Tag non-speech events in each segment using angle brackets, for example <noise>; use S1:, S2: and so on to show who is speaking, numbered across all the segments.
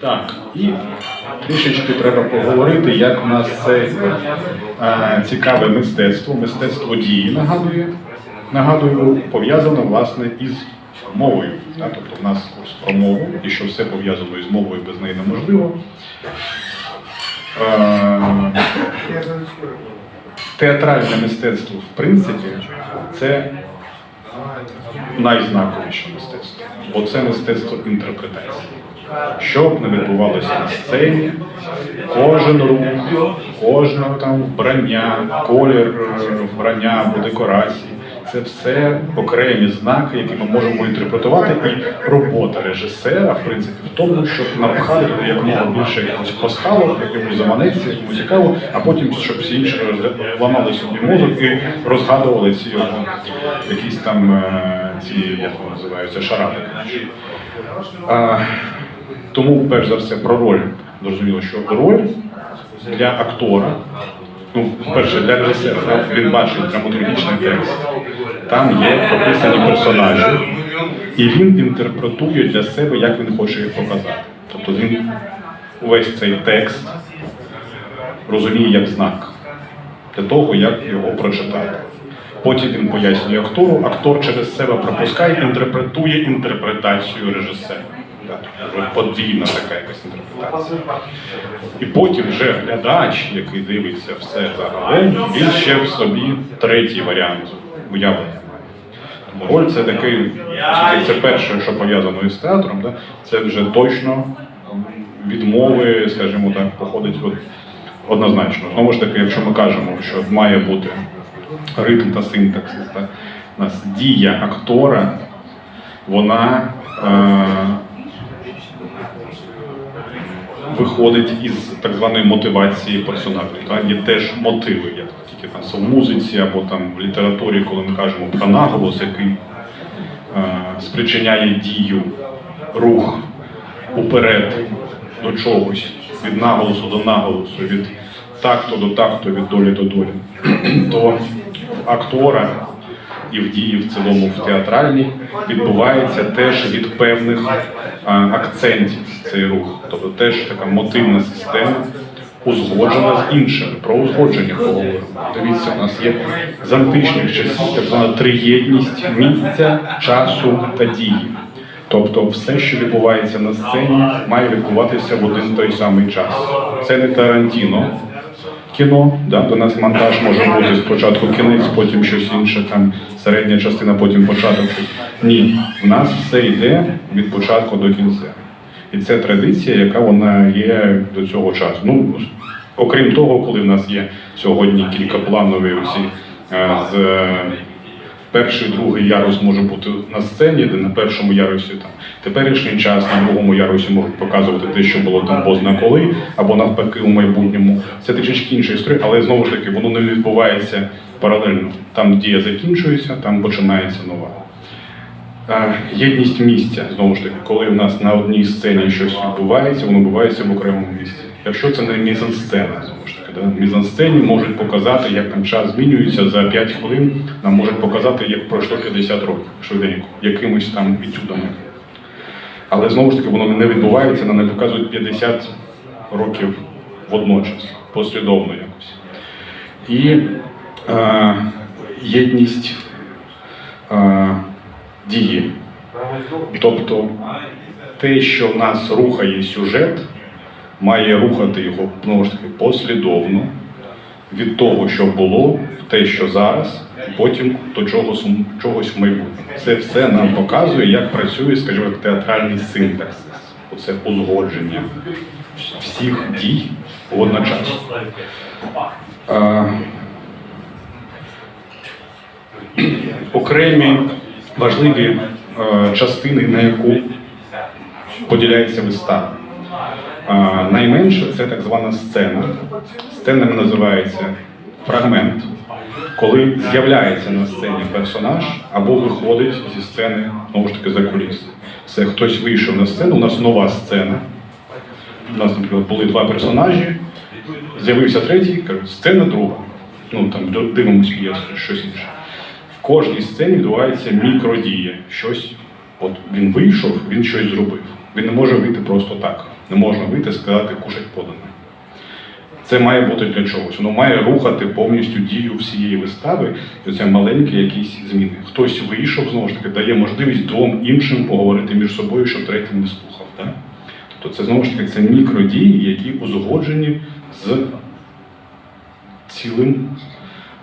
S1: Так, і трішечки треба поговорити, як в нас це е, цікаве мистецтво, мистецтво дії нагадує. Нагадую, пов'язано власне із мовою. Так? Тобто в нас курс про мову, і що все пов'язано із мовою без неї неможливо. Е, театральне мистецтво, в принципі, це найзнаковіше мистецтво, бо це мистецтво інтерпретації. Що б не відбувалося на сцені, кожен рух, кожне там вбрання, колір е, вбрання або декорації. Це все окремі знаки, які ми можемо інтерпретувати. І робота режисера, в принципі, в тому, щоб напхати якомога більше якогось пасхалок, якомусь заманеться, якому цікаво, а потім, щоб всі інші ламали собі мозок і розгадували ці його якісь там е, ці, як вони називаються, шаради. Тому, перш за все, про роль. Зрозуміло, що роль для актора, ну, перше, для режисера, він бачить драматургічний текст, там є прописані персонажі, і він інтерпретує для себе, як він хоче їх показати. Тобто він увесь цей текст розуміє як знак для того, як його прочитати. Потім він пояснює актору, актор через себе пропускає, інтерпретує інтерпретацію режисера. Подвійна така якась інтерпретація. І потім вже глядач, який дивиться все загалом, він ще в собі третій варіант уявлення роль це такий, це- перше, що пов'язано із театром, да? це вже точно від мови, скажімо так, походить от, однозначно. Знову ж таки, якщо ми кажемо, що має бути ритм та синтаксис, так? у нас дія актора, вона е, виходить із так званої мотивації персонажів. Є теж мотиви, як тільки там в музиці або там в літературі, коли ми кажемо про наголос, який е, спричиняє дію, рух уперед до чогось, від наголосу до наголосу, від такту до такту, від долі до долі, <clears throat> то актора і в дії в цілому в театральній відбувається теж від певних а, акцентів цей рух. Тобто теж така мотивна система узгоджена з іншими. Про узгодження поговоримо. Дивіться, у нас є з античних часів так звана триєдність місця, часу та дії. Тобто все, що відбувається на сцені, має відбуватися в один той самий час. Це не Тарантіно, кіно. Да? До нас монтаж може бути спочатку кінець, потім щось інше, там середня частина, потім початок. Ні, в нас все йде від початку до кінця. І це традиція, яка вона є до цього часу. Ну, окрім того, коли в нас є сьогодні кількапланові усі е, з е, перший, другий ярус може бути на сцені, де на першому ярусі там теперішній час, на другому ярусі можуть показувати те, що було там позна коли, або навпаки у майбутньому. Це трішечки інша історія, але знову ж таки воно не відбувається паралельно. Там дія закінчується, там починається нова. Єдність місця, знову ж таки, коли в нас на одній сцені щось відбувається, воно відбувається в окремому місці. Якщо це не мізансцена, знову ж таки, да? мізансцені можуть показати, як там час змінюється за 5 хвилин, нам можуть показати, як пройшло 50 років швиденько, якимось там етюдами. Але знову ж таки, воно не відбувається, нам не показують 50 років водночас, послідовно якось. І е, єдність е, дії. Тобто те, що нас рухає сюжет, має рухати його знову ж таки послідовно від того, що було, в те, що зараз, і потім до чогось, чогось в майбутньому. Це все нам показує, як працює, скажімо, театральний синтаксис. Оце узгодження всіх дій одночасно. Окремі важливі е, частини, на яку поділяється вистава. Найменше це так звана сцена. Сцена називається фрагмент, коли з'являється на сцені персонаж або виходить зі сцени знову ж таки за куліси. Це хтось вийшов на сцену, у нас нова сцена. У нас, наприклад, були два персонажі, з'явився третій, кажу, сцена друга. Ну там дивимося, є щось інше. Кожній сцені відбувається мікродія. Щось, от він вийшов, він щось зробив. Він не може вийти просто так. Не можна вийти і сказати кушать подано. Це має бути для чогось. Воно має рухати повністю дію всієї вистави, і це маленькі якісь зміни. Хтось вийшов, знову ж таки, дає можливість двом іншим поговорити між собою, щоб третій не слухав. Так? Тобто це знову ж таки це мікродії, які узгоджені з цілим,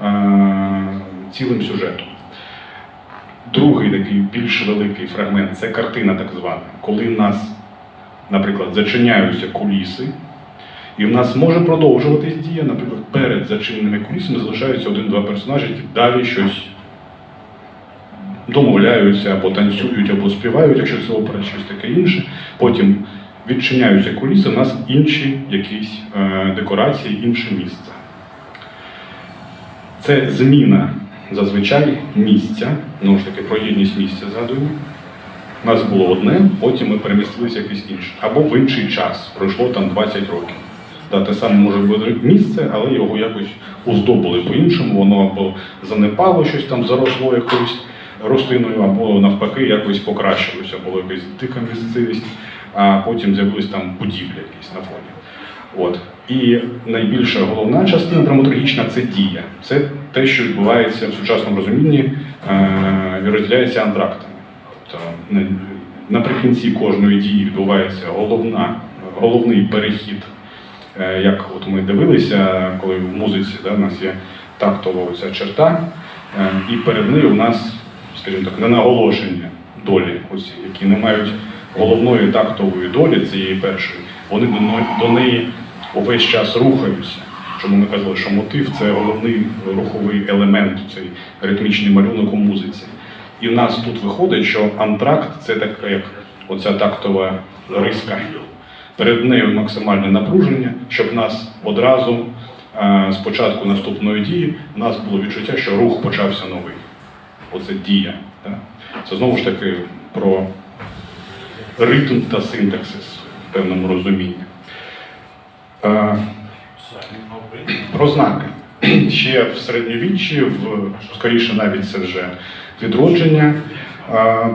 S1: е, цілим сюжетом. Другий такий більш великий фрагмент це картина так звана, коли в нас, наприклад, зачиняються куліси, і в нас може продовжуватись дія, наприклад, перед зачиненими кулісами залишаються один-два персонажі, які далі щось домовляються, або танцюють, або співають, якщо це опера, щось таке інше. Потім відчиняються куліси, у нас інші якісь е, декорації, інше місце. Це зміна зазвичай місця, знову ж таки, про єдність місця згадуємо. У нас було одне, потім ми перемістилися в якесь інше. Або в інший час, пройшло там 20 років. Да, те саме може бути місце, але його якось оздобили по-іншому, воно або занепало щось там заросло якоюсь рослиною, або навпаки якось покращилося, була якась дика місцевість, а потім з'явились там будівлі якісь на фоні. От. І найбільша головна частина драматургічна це дія. Це те, що відбувається в сучасному розумінні е, і розділяється антрактами. Тобто наприкінці кожної дії відбувається головна, головний перехід, е, як от ми дивилися, коли в музиці да, у нас є тактова ця черта, е, і перед нею у нас, скажімо так, ненаголошення долі, оці, які не мають головної тактової долі цієї першої, вони до неї увесь час рухаються. Чому ми казали, що мотив це головний руховий елемент, цей ритмічний малюнок у музиці. І в нас тут виходить, що антракт це така як оця тактова риска. Перед нею максимальне напруження, щоб нас одразу е, з початку наступної дії у нас було відчуття, що рух почався новий. Оце дія. Це знову ж таки про ритм та синтаксис в певному розумінні. Е, Про знаки. Ще в середньовіччі, в, скоріше навіть це вже відродження.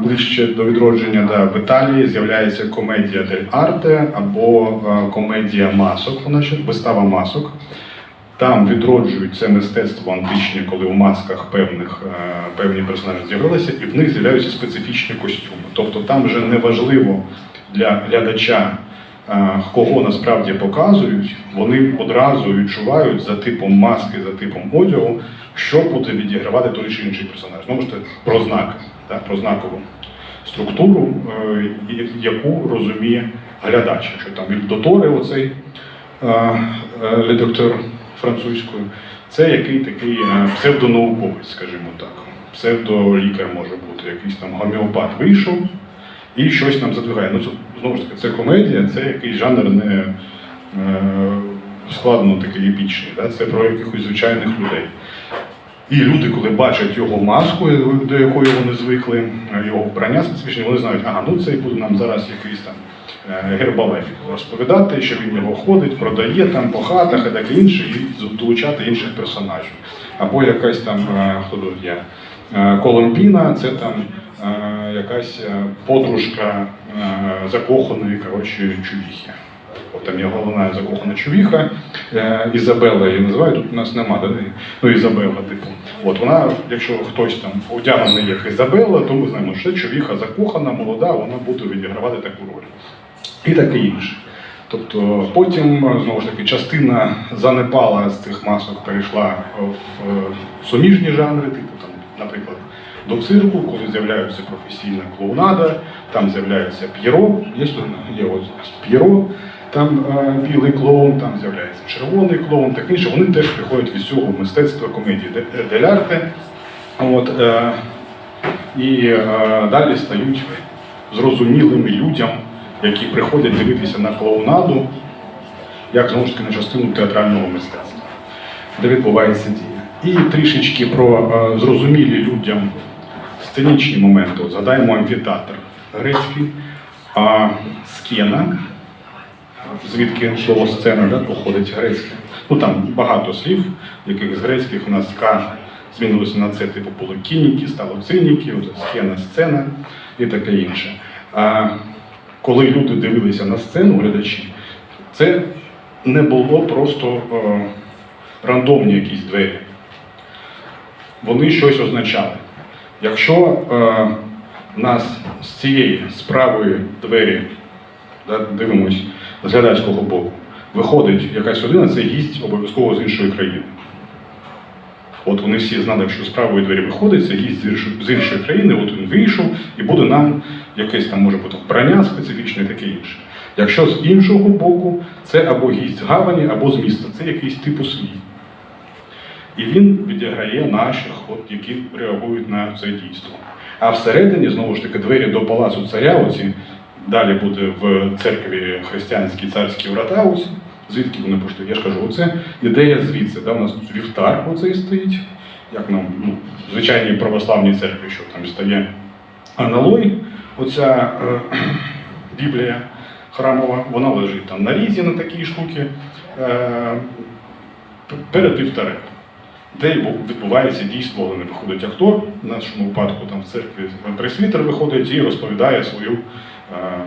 S1: Ближче до відродження да, в Італії з'являється комедія дель арте або комедія масок, вона ще вистава масок. Там відроджують це мистецтво античне, коли у масках певних, е, певні персонажі з'явилися, і в них з'являються специфічні костюми. Тобто там вже не важливо для глядача, е, кого насправді показують, вони одразу відчувають за типом маски, за типом одягу, що буде відігравати той чи інший персонаж. Знову ж таки, про знак, так, про знакову структуру, е, яку розуміє глядач. Якщо там Віль Доторе, оцей е, е, редактор французькою, це який такий псевдонауковець, скажімо так. Псевдолікар може бути, якийсь там гомеопат вийшов і щось нам задвигає. Ну, знову ж таки, це комедія, це якийсь жанр не е, складно такий епічний. Да? Це про якихось звичайних людей. І люди, коли бачать його маску, до якої вони звикли, е, його вбрання специфічне, вони знають, ага, ну цей буде нам зараз якийсь там е, гербалефік розповідати, що він його ходить, продає там по хатах і таке інше, і долучати інших персонажів. Або якась там, е, хто тут є, е, Коломпіна, це там е, якась е, подружка е, закоханої коротше, чувіхи. От там є головна закохана чувіха, е, Ізабелла її називають, тут у нас нема, ну Ізабелла, типу. От вона, якщо хтось там одягнений як Ізабелла, то ми знаємо, що чувіха закохана, молода, вона буде відігравати таку роль. І таке інше. Тобто потім, знову ж таки, частина занепала з цих масок, перейшла в суміжні жанри, типу там, наприклад, до цирку, коли з'являється професійна клоунада, там з'являється п'єро, є, є п'єро, там е, білий клоун, там з'являється червоний клоун, так інше. Вони теж приходять від цього мистецтва комедії де- дель арте. От, е, і е, далі стають зрозумілими людям, які приходять дивитися на клоунаду, як знову ж таки на частину театрального мистецтва, де відбувається дія. І трішечки про е, зрозумілі людям сценічні моменти. От згадаємо амфітеатр грецький, а скена, звідки слово сцена да, походить грецьке. Ну там багато слів, яких з грецьких у нас К змінилося на це, типу було кініки, стало циніки, от схена, сцена і таке інше. А коли люди дивилися на сцену, глядачі, це не було просто е, рандомні якісь двері. Вони щось означали. Якщо е, нас з цієї з правої двері да, дивимось з глядацького боку, виходить якась людина, це гість обов'язково з іншої країни. От вони всі знали, якщо з правої двері виходить, це гість з іншої, країни, от він вийшов і буде нам якесь там може бути вбрання специфічне і таке інше. Якщо з іншого боку, це або гість гавані, або з міста, це якийсь типу свій. І він відіграє наших, от, які реагують на це дійство. А всередині, знову ж таки, двері до палацу царя, оці далі буде в церкві християнській царські врата, ось, звідки вони пішли. Я ж кажу, оце ідея звідси. Да? У нас вівтар оцей стоїть, як нам ну, в звичайній православній церкві, що там стає аналой, оця е, <clears throat> Біблія храмова, вона лежить там на різі на такій штуці е, перед вівтарем де відбувається дійство, коли виходить актор, в нашому випадку там в церкві пресвітер виходить і розповідає свою,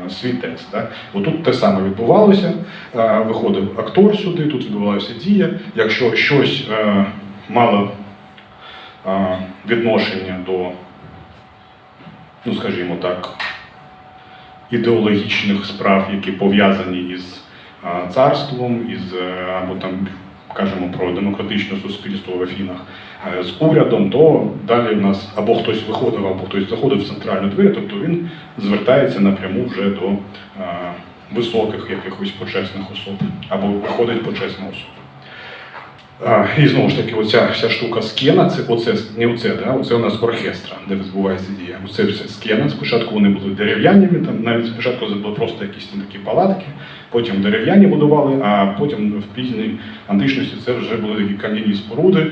S1: е, свій текст. Да? Отут те саме відбувалося, е, виходив актор сюди, тут відбувалася дія. Якщо щось е, мало е, відношення до, ну скажімо так, ідеологічних справ, які пов'язані із е, царством, із е, або там кажемо про демократичне суспільство в Афінах е, з урядом, то далі в нас або хтось виходив, або хтось заходив в центральну двері, тобто він звертається напряму вже до е, високих якихось почесних особ, або виходить почесна особа. І знову ж таки, оця вся штука скена, це оце не оце, да? оце у нас оркестра, де відбувається дія. Оце все скена. Спочатку вони були дерев'яними, там навіть спочатку це були просто якісь там такі палатки, потім дерев'яні будували, а потім в пізній античності це вже були такі кам'яні споруди,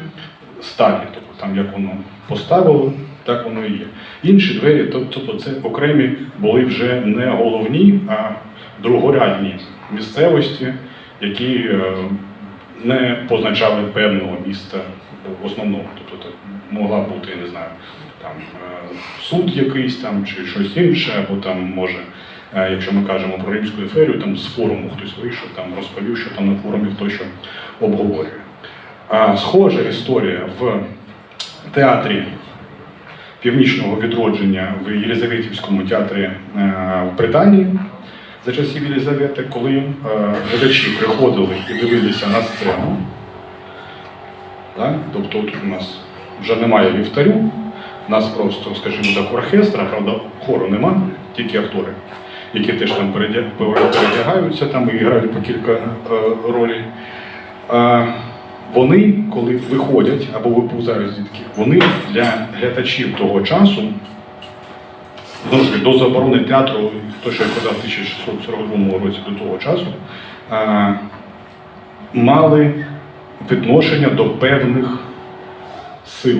S1: сталі. Тобто там як воно поставило, так воно і є. Інші двері, тобто це окремі були вже не головні, а другорядні місцевості, які. Не позначали певного міста в основному. Тобто могла бути, я не знаю, там е, суд якийсь там чи щось інше, або там може, е, якщо ми кажемо про римську еферію, там з форуму хтось вийшов, там розповів, що там на форумі хто що обговорює. А схожа історія в театрі північного відродження в Єлизаветівському театрі е, в Британії за часів Єлизавети, коли е, глядачі приходили і дивилися на сцену. Так? Тобто тут у нас вже немає вівтарю, у нас просто, скажімо так, оркестра, правда, хору нема, тільки актори, які теж там передя- передягаються там і грають по кілька е, ролей. Вони, коли виходять або виповзають звідки, вони для глядачів того часу до заборони театру, то, що я казав в 1642 році до того часу, е, мали відношення до певних сил.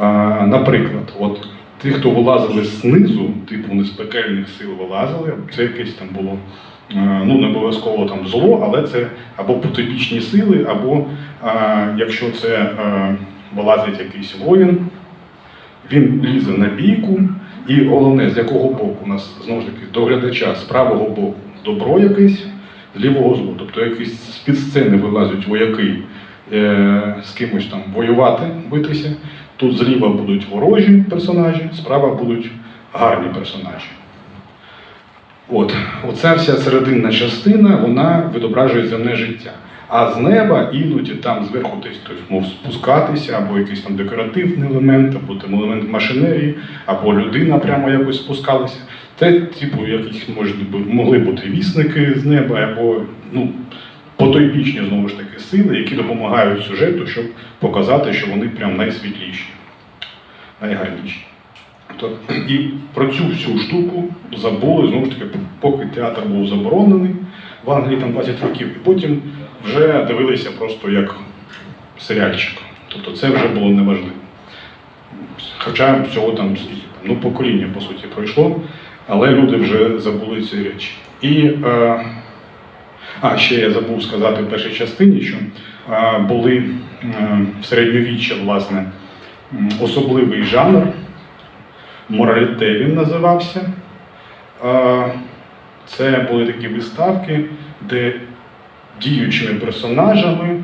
S1: Е, Наприклад, от ті, хто вилазили знизу, типу вони з пекельних сил вилазили, це якесь там було, е, ну не обов'язково там зло, але це або потойбічні сили, або е, якщо це е, вилазить якийсь воїн, він лізе на бійку, і головне, з якого боку у нас знову ж таки до глядача, з правого боку добро якесь, з лівого зло. Тобто якісь з-під сцени вилазять вояки е, з кимось там воювати, битися. Тут зліва будуть ворожі персонажі, справа будуть гарні персонажі. От, оця вся серединна частина, вона відображує земне життя. А з неба іноді там зверху десь хтось мов спускатися, або якийсь там декоративний елемент, або там елемент машинерії, або людина прямо якось спускалася. Це, типу, якісь могли бути вісники з неба, або ну, потойбічні знову ж таки сили, які допомагають сюжету, щоб показати, що вони прям найсвітліші, найгарніші. Тобто, і про цю всю штуку забули знову ж таки, поки театр був заборонений в Англії там 20 років, і потім вже дивилися просто як серіальчик. Тобто це вже було неважливо. Хоча всього там ну, покоління, по суті, пройшло, але люди вже забули ці речі. І, е, а, ще я забув сказати в першій частині, що е, були е, в середньовіччя, власне, особливий жанр, мораліте він називався. Е, Це були такі виставки, де діючими персонажами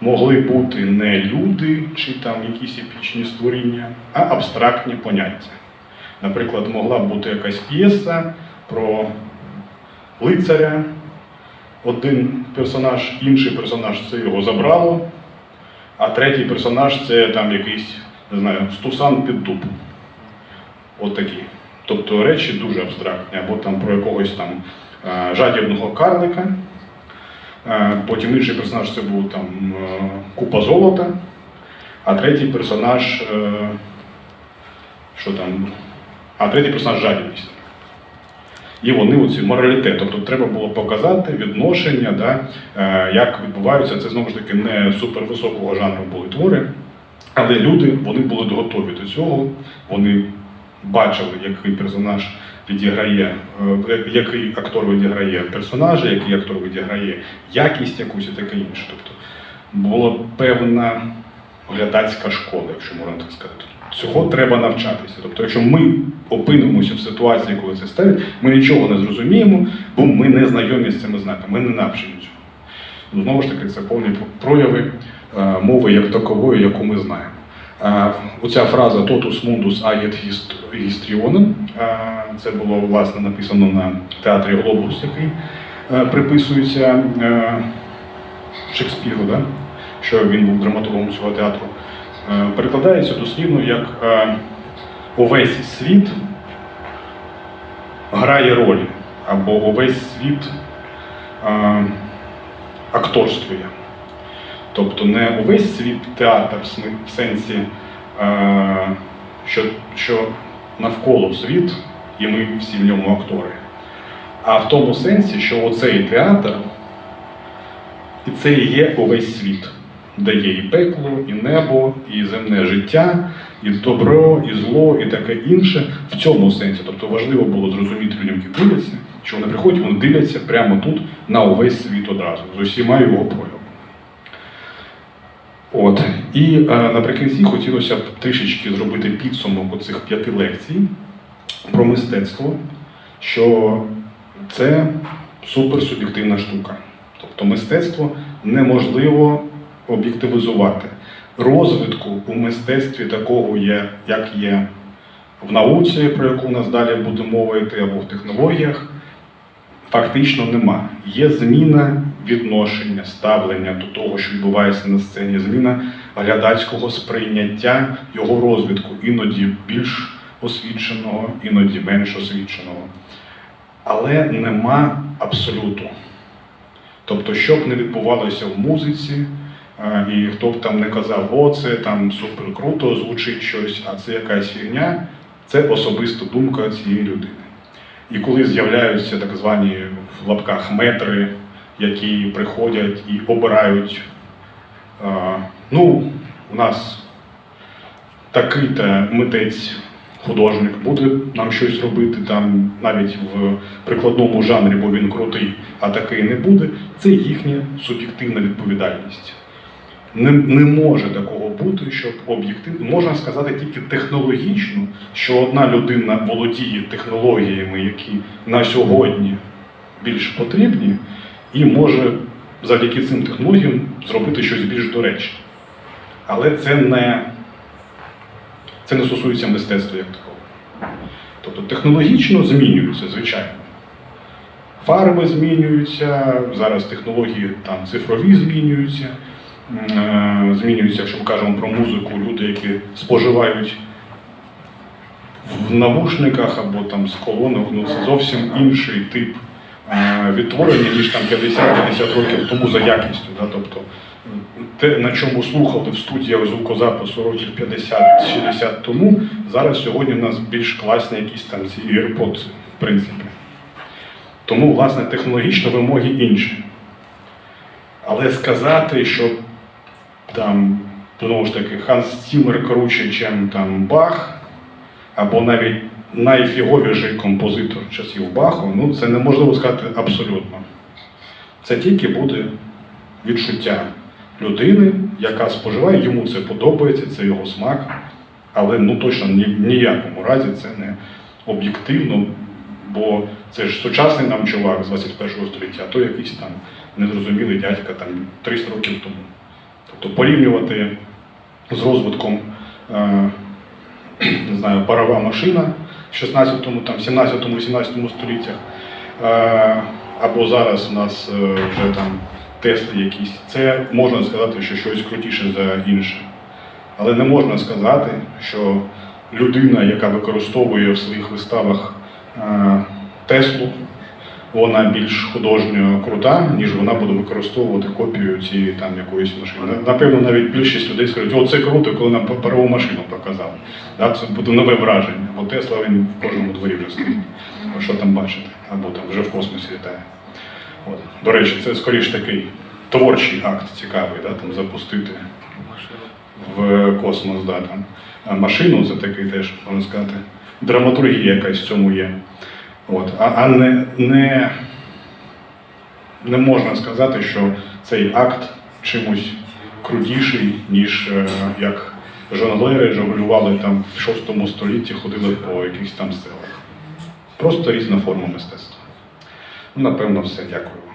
S1: могли бути не люди чи там якісь епічні створіння, а абстрактні поняття. Наприклад, могла бути якась п'єса про лицаря, один персонаж, інший персонаж це його забрало, а третій персонаж це там якийсь, не знаю, стусан під дуб. От такі. Тобто речі дуже абстрактні, або там про якогось там е, жадібного карлика. Е, Потім інший персонаж це був там е, купа золота, а третій персонаж. е, Що там? А третій персонаж жадібність. І вони оці моралітет. Тобто треба було показати відношення, да, як відбуваються. Це знову ж таки не супервисокого жанру були твори, але люди вони були готові до цього. Вони бачили, який персонаж відіграє, е, який актор відіграє персонажа, який актор відіграє якість якусь і таке інше. Тобто була певна глядацька школа, якщо можна так сказати. Цього треба навчатися. Тобто, якщо ми опинимося в ситуації, коли це ставить, ми нічого не зрозуміємо, бо ми не знайомі з цими знаками, ми не навчені цього. Ну, Знову ж таки, це повні прояви е, мови як такової, яку ми знаємо. Оця фраза mundus agit histrionem, е, це було власне написано на театрі Глобус, який е, приписується е, Шекспіру, да? що він був драматургом цього театру. Е, Перекладається дослівно як увесь світ грає роль, або увесь світ акторствує. Тобто не увесь світ театр в сенсі, е, що, що навколо світ, і ми всі в ньому актори. А в тому сенсі, що оцей театр, і це і є увесь світ, де є і пекло, і небо, і земне життя, і добро, і зло, і таке інше в цьому сенсі. Тобто важливо було зрозуміти людям, які дивляться, що вони приходять, вони дивляться прямо тут на увесь світ одразу, з усіма його проявами. От. І е, наприкінці хотілося б трішечки зробити підсумок оцих п'яти лекцій про мистецтво, що це суперсуб'єктивна штука. Тобто мистецтво неможливо об'єктивізувати. Розвитку у мистецтві такого є, як є в науці, про яку у нас далі буде мова йти, або в технологіях, фактично нема. Є зміна відношення, ставлення до того, що відбувається на сцені, зміна глядацького сприйняття його розвитку, іноді більш освіченого, іноді менш освіченого. Але нема абсолюту. Тобто, що б не відбувалося в музиці, і хто б там не казав, о, це там супер круто, звучить щось, а це якась фігня, це особиста думка цієї людини. І коли з'являються так звані в лапках метри, які приходять і обирають, ну, у нас такий-то митець, художник буде нам щось робити, там навіть в прикладному жанрі, бо він крутий, а такий не буде, це їхня суб'єктивна відповідальність. Не, не може такого бути, щоб об'єктивно можна сказати тільки технологічно, що одна людина володіє технологіями, які на сьогодні більш потрібні, і може завдяки цим технологіям зробити щось більш доречне. Але це не, це не стосується мистецтва як такого. Тобто технологічно змінюються, звичайно. Фарби змінюються, зараз технології там цифрові змінюються. Е, Змінюються, якщо ми кажемо про музику, люди, які споживають в навушниках або там з колонок, ну це зовсім інший тип е, відтворення, ніж там 50-50 років тому за якістю. Да? Тобто те, на чому слухали в студіях звукозапису років 50-60 тому, зараз сьогодні в нас більш класні якісь там ці AirPods, в принципі. Тому, власне, технологічно вимоги інші. Але сказати, що там, знову ж таки, Ханс Цімер круче, ніж там Бах, або навіть найфіговіший композитор часів Баху, ну це неможливо сказати абсолютно. Це тільки буде відчуття людини, яка споживає, йому це подобається, це його смак, але ну точно ні, в ніякому разі це не об'єктивно Бо це ж сучасний нам чувак з 21 століття, а то якийсь там незрозумілий дядька там 300 років тому. Тобто порівнювати з розвитком, е, не знаю, парова машина в 16-му, там, 17-му, 18 століттях, е, або зараз у нас е, вже там Тесли якісь, це можна сказати, що щось крутіше за інше. Але не можна сказати, що людина, яка використовує в своїх виставах Теслу, вона більш художньо крута, ніж вона буде використовувати копію цієї там якоїсь машини. Напевно, навіть більшість людей скажуть, о, це круто, коли нам парову машину показали. Да, це буде нове враження, бо Тесла він в кожному дворі вже стоїть. Що там бачите? Або там вже в космосі літає. От. До речі, це скоріш такий творчий акт цікавий, да, там запустити в космос, да, там. А машину це такий теж, можна сказати, драматургія якась в цьому є. От. А, а не, не, не можна сказати, що цей акт чимось крутіший, ніж е, як жонглери жонглювали там в 6 столітті, ходили по якихось там селах. Просто різна форма мистецтва. Ну, напевно, все. Дякую.